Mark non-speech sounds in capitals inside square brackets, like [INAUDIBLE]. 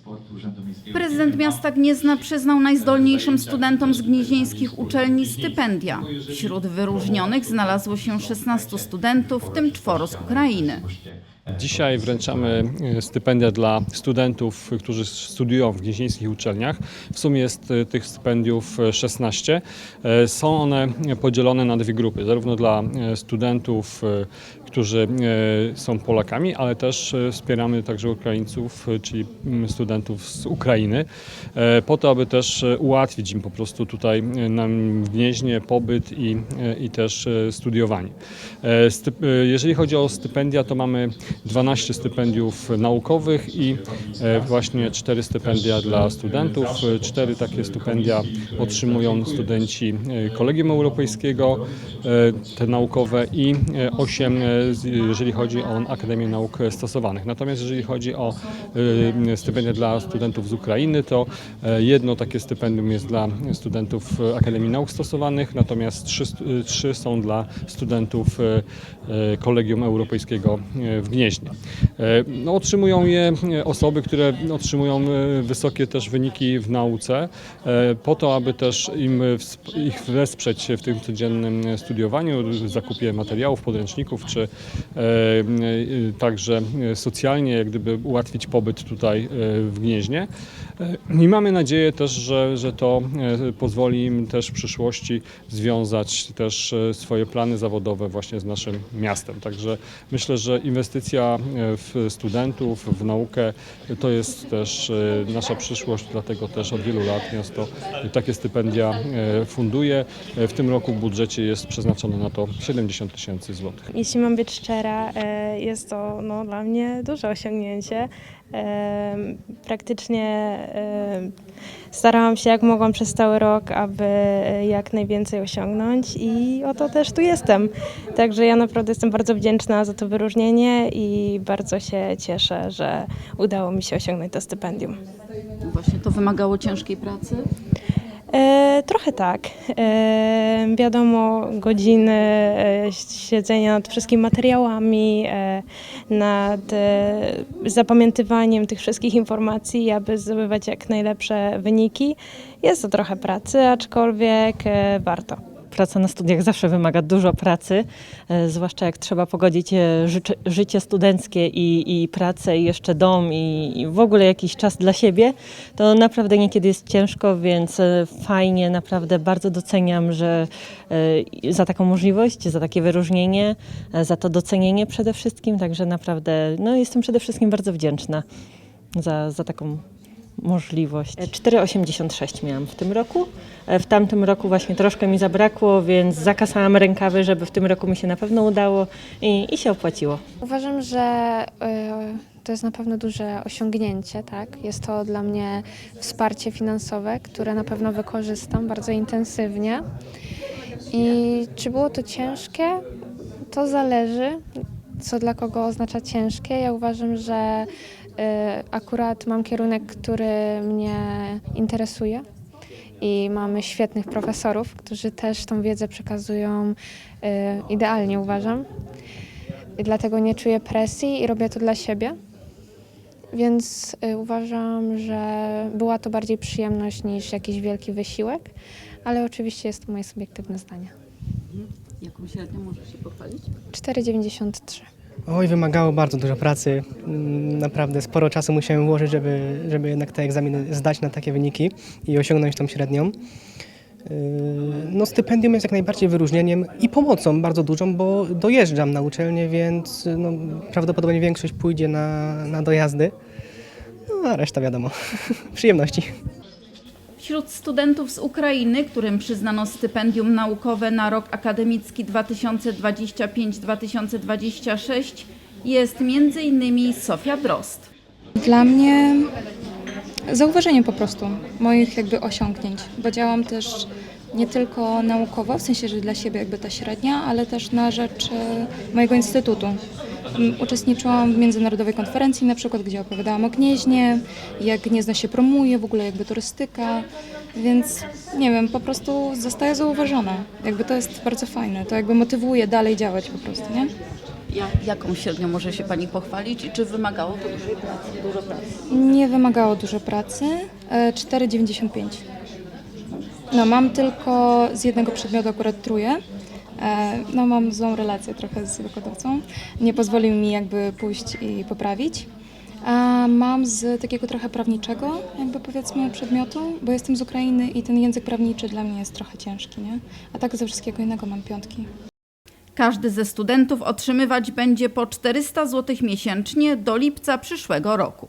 Sportu Urzędu Miejskiego. Prezydent miasta Gniezna przyznał najzdolniejszym studentom z gnieźnieńskich uczelni stypendia. Wśród wyróżnionych znalazło się 16 studentów, w tym czworo z Ukrainy. Dzisiaj wręczamy e, stypendia dla studentów, którzy studiują w gnieźnieńskich uczelniach. W sumie jest e, tych stypendiów e, 16. E, Są one podzielone na dwie grupy, zarówno dla studentów, którzy są Polakami, ale też wspieramy także Ukraińców, czyli mm, studentów z Ukrainy, po to, aby też ułatwić im po prostu tutaj nam w Gnieźnie pobyt i, i też studiowanie. Jeżeli chodzi o stypendia, to mamy 12 stypendiów naukowych i e, właśnie 4 stypendia dla studentów. E, Cztery takie stypendia otrzymują studenci e, Kolegium Europejskiego, e, te naukowe i 8 jeżeli chodzi o Akademię Nauk Stosowanych. Natomiast jeżeli chodzi o stypendia dla studentów z Ukrainy, to jedno takie stypendium jest dla studentów Akademii Nauk Stosowanych, natomiast trzy, trzy są dla studentów Kolegium Europejskiego w Gnieźnie. E, No, otrzymują je e, osoby, które otrzymują e, wysokie też wyniki w nauce, e, po to, aby też im ich wesprzeć w tym codziennym studiowaniu, zakupie materiałów, podręczników, czy także socjalnie, jak gdyby ułatwić pobyt tutaj w Gnieźnie. I mamy nadzieję też, że, że to pozwoli im też w przyszłości związać też swoje plany zawodowe właśnie z naszym miastem. Także myślę, że inwestycja e, w studentów, w naukę to jest też e, nasza przyszłość, dlatego też od wielu lat miasto takie stypendia e, funduje. W tym roku w budżecie jest przeznaczone na to 70 tysięcy złotych. Jeśli mam być szczera, jest to no, dla mnie duże osiągnięcie. Praktycznie starałam się jak mogłam przez cały rok, aby e, jak najwięcej osiągnąć i oto też tu jestem. Także ja naprawdę jestem bardzo wdzięczna za to wyróżnienie i bardzo się cieszę, że udało mi się osiągnąć to stypendium. Właśnie to wymagało ciężkiej pracy. E, trochę tak. E, wiadomo, godziny e, siedzenia nad wszystkimi materiałami, e, nad e, zapamiętywaniem tych wszystkich informacji, aby zdobywać jak najlepsze wyniki. Jest to trochę pracy, aczkolwiek e, warto. Praca na studiach zawsze wymaga dużo pracy, e, zwłaszcza jak trzeba pogodzić e, życie, studenckie i, i pracę, i jeszcze dom, i, i w ogóle jakiś czas dla siebie. To naprawdę niekiedy jest ciężko, więc e, fajnie, naprawdę bardzo doceniam, że za taką możliwość, za takie wyróżnienie, za to docenienie przede wszystkim. Także naprawdę no, jestem przede wszystkim bardzo wdzięczna za, za taką możliwość. E, 4,86 miałam w tym roku. E, W tamtym roku właśnie troszkę mi zabrakło, więc zakasałam rękawy, żeby w tym roku mi się na pewno udało i, i się opłaciło. Uważam, że y, to jest na pewno duże osiągnięcie, tak? Jest to dla mnie wsparcie finansowe, które na pewno wykorzystam bardzo intensywnie. I czy było to ciężkie? To zależy, co dla kogo oznacza ciężkie. Ja uważam, że akurat mam kierunek, który mnie interesuje i mamy świetnych profesorów, którzy też tą wiedzę przekazują y, idealnie, uważam. I dlatego nie czuję presji i robię to dla siebie. Więc y, uważam, że była to bardziej przyjemność niż jakiś wielki wysiłek, ale oczywiście jest to moje subiektywne zdanie. Jaką średnią możesz się pochwalić? 4,93. Oj, wymagało bardzo dużo pracy. Mm, Naprawdę sporo czasu musiałem włożyć, żeby, żeby jednak te egzaminy zdać na takie wyniki i osiągnąć tą średnią. Yy, No, stypendium jest jak najbardziej wyróżnieniem i pomocą bardzo dużą, bo dojeżdżam na uczelnię, więc no, prawdopodobnie większość pójdzie na, na dojazdy. No, a reszta wiadomo, [LAUGHS] przyjemności. Wśród studentów z Ukrainy, którym przyznano stypendium naukowe na rok akademicki 2025-2026 jest m.in. Sofia Drost. Dla mnie zauważenie po prostu moich jakby osiągnięć, bo działam też nie tylko naukowo, w sensie, że dla siebie jakby ta średnia, ale też na rzecz e, mojego instytutu. M, Uczestniczyłam w międzynarodowej konferencji na przykład, gdzie opowiadałam o Gnieźnie, jak Gniezno się promuje, w ogóle jakby turystyka, więc nie wiem, po prostu zostaję zauważona. Jakby to jest bardzo fajne, to jakby motywuje dalej działać po prostu, nie? Ja, jaką średnią może się Pani pochwalić i czy wymagało to dużej pracy, dużo pracy? Nie wymagało dużo pracy. e, 4,95. No, mam tylko z jednego przedmiotu akurat trójkę. E, No, mam złą relację trochę z wykładowcą. Nie pozwolił mi jakby pójść i poprawić. A mam z takiego trochę prawniczego, jakby powiedzmy, przedmiotu, bo jestem z Ukrainy i ten język prawniczy dla mnie jest trochę ciężki, nie? A tak ze wszystkiego innego mam piątki. Każdy ze studentów otrzymywać będzie po 400 zł miesięcznie do lipca przyszłego roku.